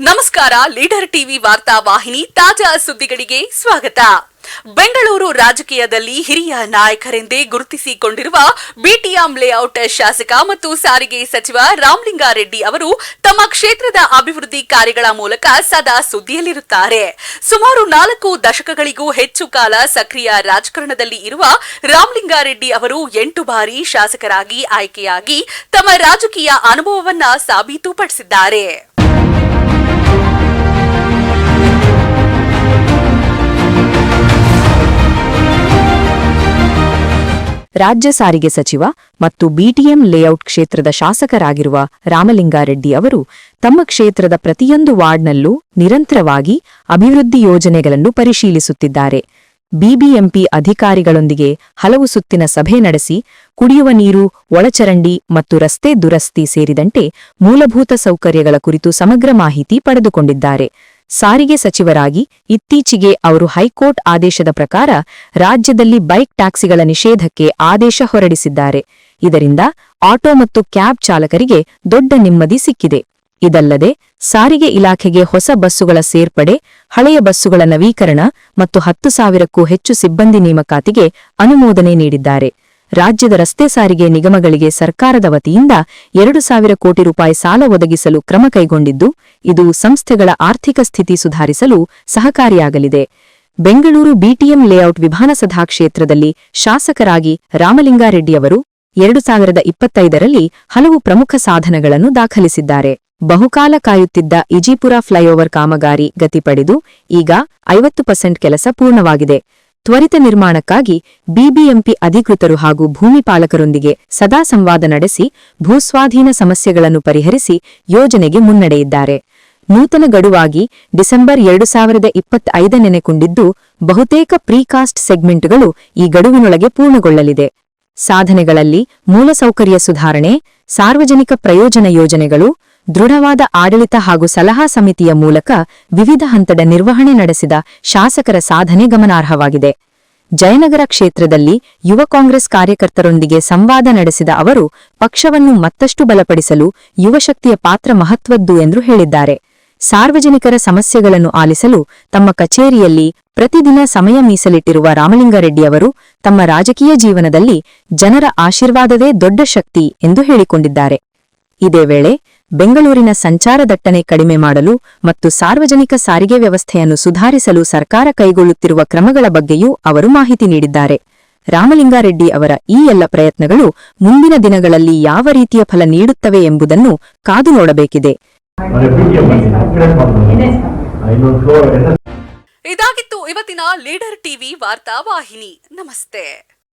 ನಮಸ್ಕಾರ, leader TV ವಾರ್ತಾ ವಾಹಿನಿ ತಾಜಾ ಸುದ್ದಿಗಳಿಗೆ ಸ್ವಾಗತ. ಬೆಂಗಳೂರು ರಾಜಕೀಯದಲ್ಲಿ ಹಿರಿಯ ನಾಯಕರೆಂದೇ ಗುರುತಿಸಿಕೊಂಡಿರುವ ಬಿಟಿಎಂ ಲೇಔಟ್ ಶಾಸಕ ಮತ್ತು ಸಾರಿಗೆ ಸಚಿವ ರಾಮಲಿಂಗಾರೆಡ್ಡಿ ಅವರು ತಮ್ಮ ಕ್ಷೇತ್ರದ ಅಭಿವೃದ್ಧಿ ಕಾರ್ಯಗಳ ಮೂಲಕ ಸದಾ ಸುದ್ದಿಯಲ್ಲಿರುತ್ತಾರೆ. ಸುಮಾರು ನಾಲ್ಕು ದಶಕಗಳಿಗೂ ಹೆಚ್ಚು ಕಾಲ ಸಕ್ರಿಯ ರಾಜಕಾರಣದಲ್ಲಿ ಇರುವ ರಾಮಲಿಂಗಾರೆಡ್ಡಿ ಅವರು ಎಂಟು ಬಾರಿ ಶಾಸಕರಾಗಿ ಆಯ್ಕೆಯಾಗಿ ತಮ್ಮ ರಾಜಕೀಯ ಅನುಭವವನ್ನ ಸಾಬೀತುಪಡಿಸಿದ್ದಾರೆ. ರಾಜ್ಯ ಸಾರಿಗೆ ಸಚಿವ ಮತ್ತು ಬಿಟಿಎಂ ಲೇಔಟ್ ಕ್ಷೇತ್ರದ ಶಾಸಕರಾಗಿರುವ ರಾಮಲಿಂಗಾರೆಡ್ಡಿ ಅವರು ತಮ್ಮ ಕ್ಷೇತ್ರದ ಪ್ರತಿಯೊಂದು ವಾರ್ಡ್ನಲ್ಲೂ ನಿರಂತರವಾಗಿ ಅಭಿವೃದ್ಧಿ ಯೋಜನೆಗಳನ್ನು ಪರಿಶೀಲಿಸುತ್ತಿದ್ದಾರೆ. ಬಿಬಿಎಂಪಿ ಅಧಿಕಾರಿಗಳೊಂದಿಗೆ ಹಲವು ಸುತ್ತಿನ ಸಭೆ ನಡೆಸಿ ಕುಡಿಯುವ ನೀರು, ಒಳಚರಂಡಿ ಮತ್ತು ರಸ್ತೆ ದುರಸ್ತಿ ಸೇರಿದಂತೆ ಮೂಲಭೂತ ಸೌಕರ್ಯಗಳ ಕುರಿತು ಸಮಗ್ರ ಮಾಹಿತಿ ಪಡೆದುಕೊಂಡಿದ್ದಾರೆ. ಸಾರಿಗೆ ಸಚಿವರಾಗಿ ಇತ್ತೀಚೆಗೆ ಅವರು ಹೈಕೋರ್ಟ್ ಆದೇಶದ ಪ್ರಕಾರ ರಾಜ್ಯದಲ್ಲಿ ಬೈಕ್ ಟ್ಯಾಕ್ಸಿಗಳ ನಿಷೇಧಕ್ಕೆ ಆದೇಶ ಹೊರಡಿಸಿದ್ದಾರೆ. ಇದರಿಂದ ಆಟೋ ಮತ್ತು ಕ್ಯಾಬ್ ಚಾಲಕರಿಗೆ ದೊಡ್ಡ ನೆಮ್ಮದಿ ಸಿಕ್ಕಿದೆ. ಇದಲ್ಲದೆ ಸಾರಿಗೆ ಇಲಾಖೆಗೆ ಹೊಸ ಬಸ್ಸುಗಳ ಸೇರ್ಪಡೆ, ಹಳೆಯ ಬಸ್ಸುಗಳ ನವೀಕರಣ ಮತ್ತು ಹತ್ತು ಸಾವಿರಕ್ಕೂ ಹೆಚ್ಚು ಸಿಬ್ಬಂದಿ ನೇಮಕಾತಿಗೆ ಅನುಮೋದನೆ ನೀಡಿದ್ದಾರೆ. ರಾಜ್ಯದ ರಸ್ತೆ ಸಾರಿಗೆ ನಿಗಮಗಳಿಗೆ ಸರ್ಕಾರದ ವತಿಯಿಂದ ಎರಡು ಸಾವಿರ ಕೋಟಿ ರೂಪಾಯಿ ಸಾಲ ಒದಗಿಸಲು ಕ್ರಮ ಕೈಗೊಂಡಿದ್ದು, ಇದು ಸಂಸ್ಥೆಗಳ ಆರ್ಥಿಕ ಸ್ಥಿತಿ ಸುಧಾರಿಸಲು ಸಹಕಾರಿಯಾಗಲಿದೆ. ಬೆಂಗಳೂರು ಬಿಟಿಎಂ ಲೇಔಟ್ ವಿಧಾನಸಭಾ ಕ್ಷೇತ್ರದಲ್ಲಿ ಶಾಸಕರಾಗಿ ರಾಮಲಿಂಗಾರೆಡ್ಡಿಯವರು ಎರಡು ಸಾವಿರದ ಇಪ್ಪತ್ತೈದರಲ್ಲಿ ಹಲವು ಪ್ರಮುಖ ಸಾಧನಗಳನ್ನು ದಾಖಲಿಸಿದ್ದಾರೆ. ಬಹುಕಾಲ ಕಾಯುತ್ತಿದ್ದ ಇಜಿಪುರ ಫ್ಲೈಓವರ್ ಕಾಮಗಾರಿ ಗತಿಪಡೆದು ಈಗ ಐವತ್ತು ಪರ್ಸೆಂಟ್ ಕೆಲಸ ಪೂರ್ಣವಾಗಿದೆ. ತ್ವರಿತ ನಿರ್ಮಾಣಕ್ಕಾಗಿ ಬಿಬಿಎಂಪಿ ಅಧಿಕೃತರು ಹಾಗೂ ಭೂಮಿಪಾಲಕರೊಂದಿಗೆ ಸದಾ ಸಂವಾದ ನಡೆಸಿ ಭೂಸ್ವಾಧೀನ ಸಮಸ್ಯೆಗಳನ್ನು ಪರಿಹರಿಸಿ ಯೋಜನೆಗೆ ಮುನ್ನಡೆಯಿದ್ದಾರೆ. ನೂತನ ಗಡುವಾಗಿ ಡಿಸೆಂಬರ್ ಎರಡು ಸಾವಿರದ ಇಪ್ಪತ್ತೈದನೆನೆಕೊಂಡಿದ್ದು ಬಹುತೇಕ ಪ್ರೀಕಾಸ್ಟ್ ಸೆಗ್ಮೆಂಟ್ಗಳು ಈ ಗಡುವಿನೊಳಗೆ ಪೂರ್ಣಗೊಳ್ಳಲಿದೆ. ಸಾಧನೆಗಳಲ್ಲಿ ಮೂಲಸೌಕರ್ಯ ಸುಧಾರಣೆ, ಸಾರ್ವಜನಿಕ ಪ್ರಯೋಜನ ಯೋಜನೆಗಳು ದೃಢವಾದ ಆಡಳಿತ ಹಾಗೂ ಸಲಹಾ ಸಮಿತಿಯ ಮೂಲಕ ವಿವಿಧ ಹಂತದ ನಿರ್ವಹಣೆ ನಡೆಸಿದ ಶಾಸಕರ ಸಾಧನೆ ಗಮನಾರ್ಹವಾಗಿದೆ. ಜಯನಗರ ಕ್ಷೇತ್ರದಲ್ಲಿ ಯುವ ಕಾಂಗ್ರೆಸ್ ಕಾರ್ಯಕರ್ತರೊಂದಿಗೆ ಸಂವಾದ ನಡೆಸಿದ ಅವರು, ಪಕ್ಷವನ್ನು ಮತ್ತಷ್ಟು ಬಲಪಡಿಸಲು ಯುವಶಕ್ತಿಯ ಪಾತ್ರ ಮಹತ್ವದ್ದು ಎಂದು ಹೇಳಿದ್ದಾರೆ. ಸಾರ್ವಜನಿಕರ ಸಮಸ್ಯೆಗಳನ್ನು ಆಲಿಸಲು ತಮ್ಮ ಕಚೇರಿಯಲ್ಲಿ ಪ್ರತಿದಿನ ಸಮಯ ಮೀಸಲಿಟ್ಟಿರುವ ರಾಮಲಿಂಗಾರೆಡ್ಡಿಯವರು ತಮ್ಮ ರಾಜಕೀಯ ಜೀವನದಲ್ಲಿ ಜನರ ಆಶೀರ್ವಾದವೇ ದೊಡ್ಡ ಶಕ್ತಿ ಎಂದು ಹೇಳಿಕೊಂಡಿದ್ದಾರೆ. ಇದೇ ವೇಳೆ ಬೆಂಗಳೂರಿನ ಸಂಚಾರ ದಟ್ಟಣೆ ಕಡಿಮೆ ಮಾಡಲು ಮತ್ತು ಸಾರ್ವಜನಿಕ ಸಾರಿಗೆ ವ್ಯವಸ್ಥೆಯನ್ನು ಸುಧಾರಿಸಲು ಸರ್ಕಾರ ಕೈಗೊಳ್ಳುತ್ತಿರುವ ಕ್ರಮಗಳ ಬಗ್ಗೆಯೂ ಅವರು ಮಾಹಿತಿ ನೀಡಿದ್ದಾರೆ. ರಾಮಲಿಂಗಾರೆಡ್ಡಿ ಅವರ ಈ ಎಲ್ಲ ಪ್ರಯತ್ನಗಳು ಮುಂದಿನ ದಿನಗಳಲ್ಲಿ ಯಾವ ರೀತಿಯ ಫಲ ನೀಡುತ್ತವೆ ಎಂಬುದನ್ನು ಕಾದು ನೋಡಬೇಕಿದೆ. ಇದಾಗಿತ್ತು ಇವತ್ತಿನ ಲೀಡರ್ ಟಿವಿ ವಾರ್ತಾ ವಾಹಿನಿ. ನಮಸ್ತೆ.